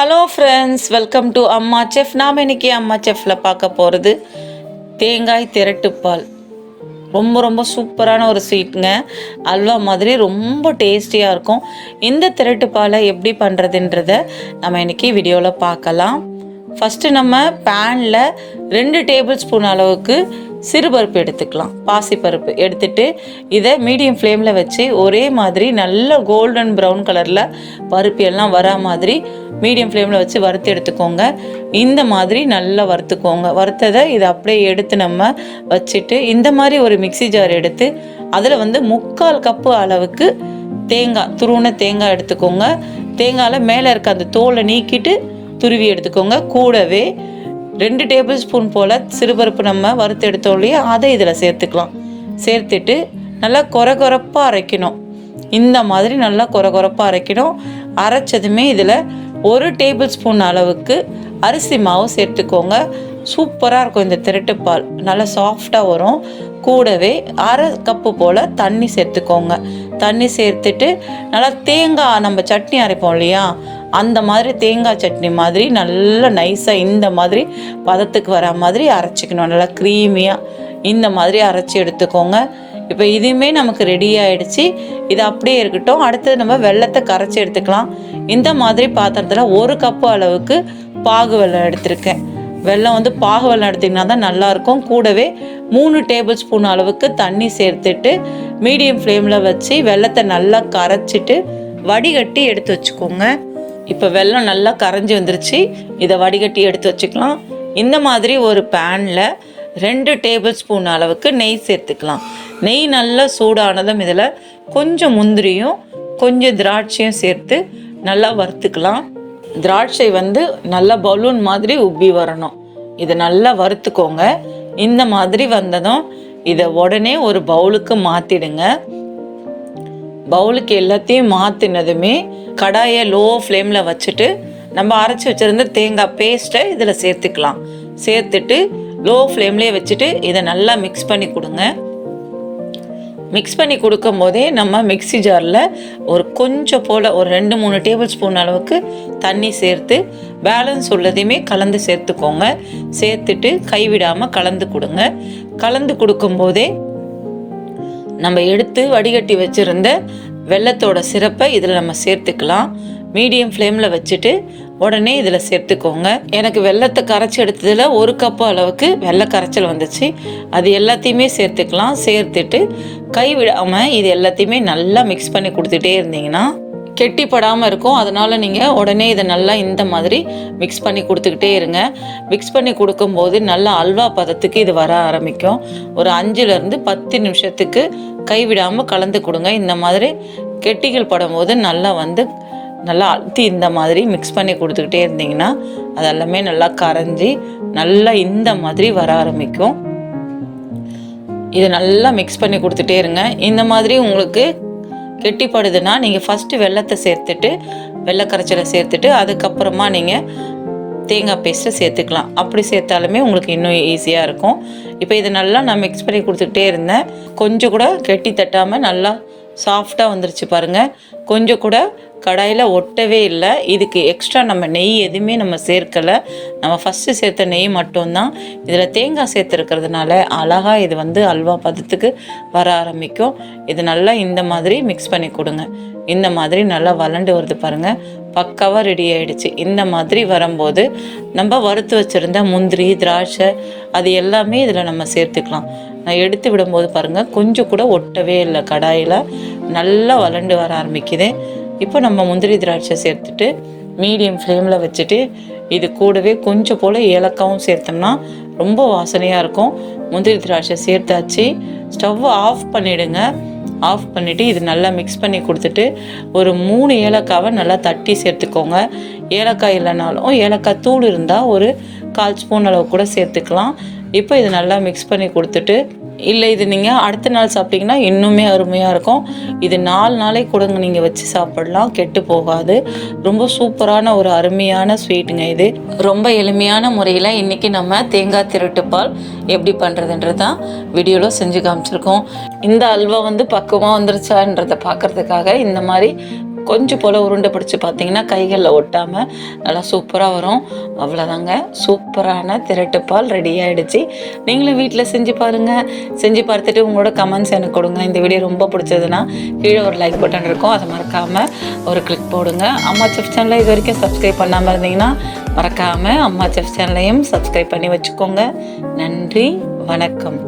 Hello friends welcome to Amma chef நாம் இன்னைக்கு அம்மா செஃப்பில் பார்க்க போகிறது தேங்காய் திரட்டுப்பால் ரொம்ப ரொம்ப சூப்பரான ஒரு ஸ்வீட்டுங்க அல்வா மாதிரி ரொம்ப டேஸ்டியாக இருக்கும். இந்த திரட்டுப்பாலை எப்படி பண்ணுறதுன்றத நம்ம இன்றைக்கி வீடியோவில் பார்க்கலாம். ஃபஸ்ட்டு நம்ம பேனில் ரெண்டு டேபிள் ஸ்பூன் அளவுக்கு சிறுபருப்பு எடுத்துக்கலாம். பாசிப்பருப்பு எடுத்துட்டு இதை மீடியம் ஃப்ளேமில் வச்சு ஒரே மாதிரி நல்ல கோல்டன் ப்ரௌன் கலரில் பருப்பு எல்லாம் வரா மாதிரி மீடியம் ஃப்ளேமில் வச்சு வறுத்து எடுத்துக்கோங்க. இந்த மாதிரி நல்லா வறுத்துக்கோங்க. வறுத்ததை இதை அப்படியே எடுத்து நம்ம வச்சுட்டு இந்த மாதிரி ஒரு மிக்ஸி ஜார் எடுத்து அதில் வந்து முக்கால் கப்பு அளவுக்கு தேங்காய் துருவன தேங்காய் எடுத்துக்கோங்க. தேங்காயில் மேலே இருக்க அந்த தோலை நீக்கிட்டு துருவி எடுத்துக்கோங்க. கூடவே ரெண்டு டேபிள் ஸ்பூன் போல் சிறுபருப்பு நம்ம வறுத்தெடுத்தோம் இல்லையா? அதை இதில் சேர்த்துக்கலாம். சேர்த்துட்டு நல்லா கொர கொரப்பாக அரைக்கணும். இந்த மாதிரி நல்லா கொர கொரப்பாக அரைக்கணும். அரைச்சதுமே இதில் ஒரு டேபிள் ஸ்பூன் அளவுக்கு அரிசி மாவு சேர்த்துக்கோங்க. சூப்பராக இருக்கும் இந்த திரட்டுப்பால் நல்லா சாஃப்டாக வரும். கூடவே அரை கப்பு போல் தண்ணி சேர்த்துக்கோங்க. தண்ணி சேர்த்துட்டு நல்லா தேங்காய் நம்ம சட்னி அரைப்போம் இல்லையா? அந்த மாதிரி தேங்காய் சட்னி மாதிரி நல்லா நைஸாக இந்த மாதிரி பதத்துக்கு வர மாதிரி அரைச்சிக்கணும். நல்லா க்ரீமியாக இந்த மாதிரி அரைச்சி எடுத்துக்கோங்க. இப்போ இதுவுமே நமக்கு ரெடி ஆயிடுச்சு. இது அப்படியே இருக்கட்டும். அடுத்தது நம்ம வெள்ளத்தை கரைச்சி எடுத்துக்கலாம். இந்த மாதிரி பாத்திரத்தில் ஒரு கப்பு அளவுக்கு பாகு வெள்ளம் எடுத்திருக்கேன். வெல்லம் வந்து பாகு வெள்ளம் எடுத்திங்கன்னா தான் நல்லாயிருக்கும். கூடவே மூணு டேபிள் ஸ்பூன் அளவுக்கு தண்ணி சேர்த்துட்டு மீடியம் ஃப்ளேமில் வச்சு வெல்லத்தை நல்லா கரைச்சிட்டு வடிகட்டி எடுத்து வச்சுக்கோங்க. இப்போ வெல்லம் நல்லா கரைஞ்சி வந்துருச்சு. இதை வடிகட்டி எடுத்து வச்சுக்கலாம். இந்த மாதிரி ஒரு பேனில் ரெண்டு டேபிள் ஸ்பூன் அளவுக்கு நெய் சேர்த்துக்கலாம். நெய் நல்லா சூடானதும் இதில் கொஞ்சம் முந்திரியும் கொஞ்சம் திராட்சையும் சேர்த்து நல்லா வறுத்துக்கலாம். திராட்சை வந்து நல்லா பலூன் மாதிரி உப்பி வரணும். இதை நல்லா வறுத்துக்கோங்க. இந்த மாதிரி வந்ததும் இதை உடனே ஒரு பவுலுக்கு மாற்றிடுங்க பவுலுக்கு எல்லாத்தையும் மாற்றினதுமே கடாயை லோ ஃப்ளேமில் வச்சுட்டு நம்ம அரைச்சி வச்சுருந்த தேங்காய் பேஸ்ட்டை இதில் சேர்த்துக்கலாம். சேர்த்துட்டு லோ ஃப்ளேம்லேயே வச்சுட்டு இதை நல்லா மிக்ஸ் பண்ணி கொடுங்க. மிக்ஸ் பண்ணி கொடுக்கும் போதே நம்ம மிக்ஸி ஜாரில் ஒரு கொஞ்சம் போல் ஒரு ரெண்டு மூணு டேபிள் ஸ்பூன் அளவுக்கு தண்ணி சேர்த்து பேலன்ஸ் உள்ளதையுமே கலந்து சேர்த்துக்கோங்க. சேர்த்துட்டு கைவிடாமல் கலந்து கொடுங்க. கலந்து கொடுக்கும்போதே நம்ம எடுத்து வடிகட்டி வச்சுருந்த வெள்ளத்தோட சிறப்பை இதில் நம்ம சேர்த்துக்கலாம். மீடியம் ஃப்ளேமில் வச்சுட்டு உடனே இதில் சேர்த்துக்கோங்க. எனக்கு வெள்ளத்தை கரைச்சி எடுத்ததில் ஒரு கப்பு அளவுக்கு வெள்ளை கரைச்சல் வந்துச்சு. அது எல்லாத்தையுமே சேர்த்துக்கலாம். சேர்த்துட்டு கைவிடாமல் இது எல்லாத்தையுமே நல்லா மிக்ஸ் பண்ணி கொடுத்துட்டே இருந்தீங்கன்னா கெட்டிப்படாமல் இருக்கும். அதனால் நீங்கள் உடனே இதை நல்லா இந்த மாதிரி மிக்ஸ் பண்ணி கொடுத்துக்கிட்டே இருங்க. மிக்ஸ் பண்ணி கொடுக்கும்போது நல்லா அல்வா பதத்துக்கு இது வர ஆரம்பிக்கும். ஒரு அஞ்சுலேருந்து பத்து நிமிஷத்துக்கு கைவிடாமல் கலந்து கொடுங்க. இந்த மாதிரி கெட்டிகள் படும்போது நல்லா வந்து நல்லா அழுத்தி இந்த மாதிரி மிக்ஸ் பண்ணி கொடுத்துக்கிட்டே இருந்தீங்கன்னா அதெல்லாமே நல்லா கரைஞ்சி நல்லா இந்த மாதிரி வர ஆரம்பிக்கும். இதை நல்லா மிக்ஸ் பண்ணி கொடுத்துட்டே இருங்க. இந்த மாதிரி உங்களுக்கு கெட்டிப்படுதுன்னா நீங்கள் ஃபஸ்ட்டு வெள்ளத்தை சேர்த்துட்டு வெள்ளை கரைச்சலை சேர்த்துட்டு அதுக்கப்புறமா நீங்கள் தேங்காய் பேஸ்ட்டை சேர்த்துக்கலாம். அப்படி சேர்த்தாலுமே உங்களுக்கு இன்னும் ஈஸியாக இருக்கும். இப்போ இதை நல்லா நான் மிக்ஸ் பண்ணி கொடுத்துக்கிட்டே இருந்தேன். கொஞ்சம் கூட கெட்டி தட்டாமல் நல்லா சாஃப்டாக வந்துருச்சு பாருங்கள் கொஞ்சம் கூட கடாயில் ஒட்டவே இல்லை. இதுக்கு எக்ஸ்ட்ரா நம்ம நெய் எதுவுமே நம்ம சேர்க்கலை. நம்ம ஃபஸ்ட்டு சேர்த்த நெய் மட்டும்தான். இதில் தேங்காய் சேர்த்துருக்கிறதுனால அழகாக இது வந்து அல்வா பதத்துக்கு வர ஆரம்பிக்கும். இது நல்லா இந்த மாதிரி மிக்ஸ் பண்ணி கொடுங்க. இந்த மாதிரி நல்லா வளண்டு வருது பாருங்கள் பக்காவாக ரெடி ஆகிடுச்சு இந்த மாதிரி வரும்போது நம்ம வறுத்து வச்சுருந்த முந்திரி திராட்சை அது எல்லாமே இதில் நம்ம சேர்த்துக்கலாம். நான் எடுத்து விடும்போது பாருங்கள் கொஞ்சம் கூட ஒட்டவே இல்லை. கடாயில் நல்லா வளண்டு வர ஆரம்பிக்குது. இப்போ நம்ம முந்திரி திராட்சை சேர்த்துட்டு மீடியம் ஃப்ளேமில் வச்சுட்டு இது கூடவே கொஞ்சம் போல் ஏலக்காவும் சேர்த்தோம்னா ரொம்ப வாசனையாக இருக்கும். முந்திரி திராட்சை சேர்த்தாச்சு. ஸ்டவ்வை ஆஃப் பண்ணிவிடுங்க ஆஃப் பண்ணிவிட்டு இது நல்லா மிக்ஸ் பண்ணி கொடுத்துட்டு ஒரு மூணு ஏலக்காவை நல்லா தட்டி சேர்த்துக்கோங்க. ஏலக்காய் இல்லைனாலும் ஏலக்காய் தூள் இருந்தால் ஒரு கால் ஸ்பூன் அளவு கூட சேர்த்துக்கலாம். இப்போ இது நல்லா மிக்ஸ் பண்ணி கொடுத்துட்டு இல்லை இது நீங்கள் அடுத்த நாள் சாப்பிட்டீங்கன்னா இன்னுமே அருமையாக இருக்கும். இது நாலு நாளைக்கு கொடுங்க நீங்கள் வச்சு சாப்பிடலாம் கெட்டு போகாது. ரொம்ப சூப்பரான ஒரு அருமையான ஸ்வீட்டுங்க இது. ரொம்ப எளிமையான முறையில் இன்றைக்கி நம்ம தேங்காய் திருட்டுப்பால் எப்படி பண்ணுறதுன்றது தான் வீடியோவில் செஞ்சு காமிச்சிருக்கோம். இந்த அல்வா வந்து பக்குவமாக வந்துருச்சான்றதை பார்க்கறதுக்காக இந்த மாதிரி கொஞ்சம் போல் உருண்டை பிடிச்சி பார்த்தீங்கன்னா கைகளில் ஒட்டாமல் நல்லா சூப்பராக வரும். அவ்வளோதாங்க சூப்பரான திரட்டுப்பால் ரெடி ஆகிடுச்சு நீங்களும் வீட்டில் செஞ்சு பாருங்கள் செஞ்சு பார்த்துட்டு உங்களோட கமெண்ட்ஸ் எனக்கு கொடுங்க. இந்த வீடியோ ரொம்ப பிடிச்சதுன்னா கீழே ஒரு லைக் பட்டன் இருக்கும். அதை மறக்காமல் ஒரு கிளிக் போடுங்க. அம்மா செஃப் சேனலை இது வரைக்கும் சப்ஸ்கிரைப் பண்ணாமல் இருந்தீங்கன்னா மறக்காமல் அம்மா செஃப் சேனலையும் சப்ஸ்கிரைப் பண்ணி வச்சுக்கோங்க. நன்றி. வணக்கம்.